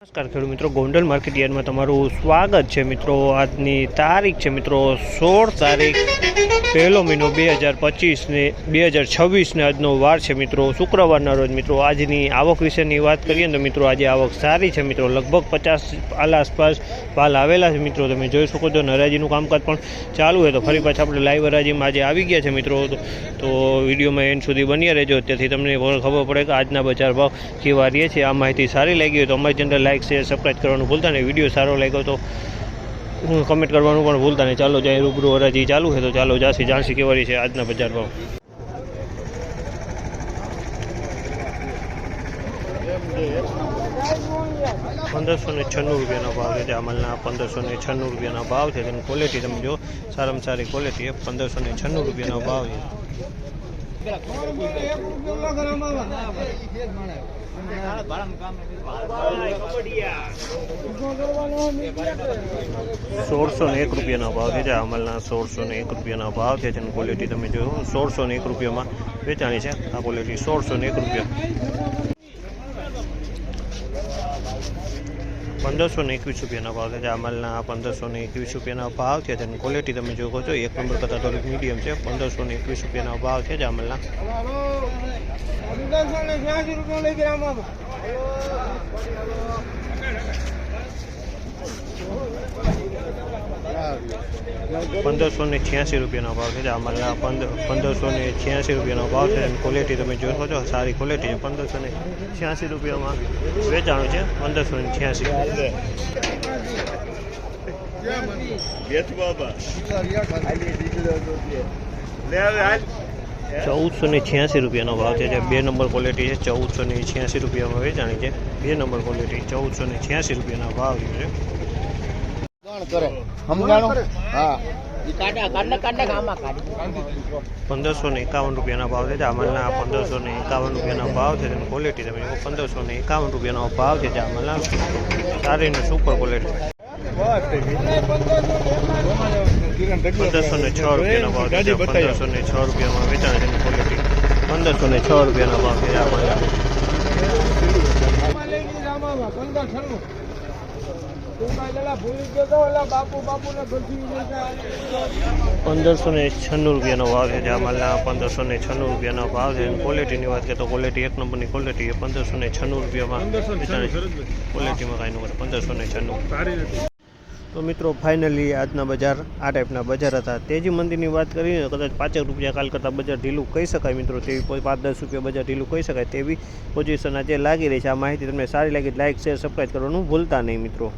નમસ્કાર ખેડૂત મિત્રો, ગોંડલ માર્કેટ યાર્ડમાં તમારું સ્વાગત છે. મિત્રો, આજની તારીખ છે મિત્રો, સોળ તારીખ પહેલો મહિનો બે હજાર પચીસને, બે હજાર છવ્વીસને આજનો વાર છે મિત્રો. શુક્રવારના રોજ મિત્રો આજની આવક વિશેની વાત કરીએ તો મિત્રો આજે આવક સારી છે મિત્રો. લગભગ પચાસ પાલ આસપાસ પાલ આવેલા છે મિત્રો. તમે જોઈ શકો છો નરાજીનું કામકાજ પણ ચાલુ હોય તો ફરી પાછા આપણે લાઈવ હરાજીમાં આજે આવી ગયા છે મિત્રો. તો- વિડીયોમાં એન્ડ સુધી બન્યા રહેજો. તેથી તમને ખબર પડે કે આજના બજાર ભાવ કેવા રહીએ છે. આ માહિતી સારી લાગી હોય તો અમારી ચેનલ લાઈક, શેર, સબસ્ક્રાઈબ કરવાનું ભૂલતા નહીં. વીડિયો સારો લાગ્યો તો કમેન્ટ કરવાનું પણ ભૂલતા નહીં. ચાલો, જાય રૂબરૂ હરાજી ચાલુ છે, તો ચાલો જાસી જાણસી કેવા છે આજના બજાર ભાવ. પંદરસો ને છન્નું રૂપિયાનો ભાવ છે આ માલના પંદરસો ને છન્નું રૂપિયાનો ભાવ છે. તેની ક્વોલિટી તમે જો સારામાં સારી ક્વોલિટી પંદરસો ને છન્નું રૂપિયાનો ભાવ છે. સોળસો ને એક રૂપિયાનો ભાવ છે. અમલના સોળસો ને એક રૂપિયાનો ભાવ છે. જેની ક્વોલિટી તમે જોયું સોળસો ને એક રૂપિયામાં વેચાણી છે. આ ક્વોલિટી સોળસો ને એક રૂપિયા. પંદરસો ને એકવીસ રૂપિયાનો ભાવ છે. જે અમલના પંદરસો ને એકવીસ રૂપિયાનો ભાવ છે. તેની ક્વોલિટી તમે જોવો છો, એક નંબર કરતાં થોડુંક મીડિયમ છે. પંદરસો ને એકવીસ રૂપિયાનો ભાવ છે જે અમલના પંદરસો ને છ્યાસી રૂપિયાનો ભાવ છે. જે અમલના પંદર, પંદરસો ને છ્યાસી રૂપિયાનો ભાવ છે. એની ક્વોલિટી તમે જોઈ છો સારી ક્વોલિટી છે. પંદરસો ને છ્યાસી રૂપિયામાં વેચાણું છે. પંદરસો ને છ્યાસી. ચૌદસો ને છ્યાસી રૂપિયાનો ભાવ છે. જે બે નંબર ક્વોલિટી છે. ચૌદસો ને છ્યાસી રૂપિયામાં વેચાણી છે. બે નંબર ક્વોલિટી ચૌદસો ને છ્યાસી રૂપિયાના ભાવ છે. સમજાણું? હા. પંદરસો ને એકાવન રૂપિયાના ભાવ છે. જામલના પંદરસો ને એકાવન રૂપિયાના ભાવ છે. તેની ક્વોલિટી તમે જુઓ પંદરસો ને એકાવન રૂપિયાનો ભાવ છે જામલના અમલના સારી ને સુપર ક્વોલિટી પંદરસો ને છ રૂપિયાનો ભાવ છે. પંદરસો ને છ રૂપિયામાં વેચાણ તેની ક્વોલિટી પંદરસો ને છ રૂપિયાનો ભાવ છે જે અમલના પંદરસો ને છન્નું રૂપિયાનો ભાવ છે જે માલના પંદરસો ને છન્નું રૂપિયાનો ભાવ છે. ક્વોલિટીની વાત કરીએ તો ક્વોલિટી એક નંબરની ક્વોલિટી એ પંદરસો ને છન્નું રૂપિયામાં ક્વોલિટીમાં કાંઈ નંબર પંદરસો ને છન્નું. તો મિત્રો ફાઇનલી આજના બજાર, આ ટાઈપના બજાર હતા. તેજી મંદિરની વાત કરીને કદાચ પાંચેક રૂપિયા કાલ કરતાં બજાર ઢીલું કહી શકાય મિત્રો, તેવી પાંચ દસ રૂપિયા બજાર ઢીલું કહી શકાય તેવી પોઝિશન આજે લાગી રહી છે. આ માહિતી તમને સારી લાગી લાઇક શેર સબસ્ક્રાઈબ કરવાનું ભૂલતા નહીં મિત્રો.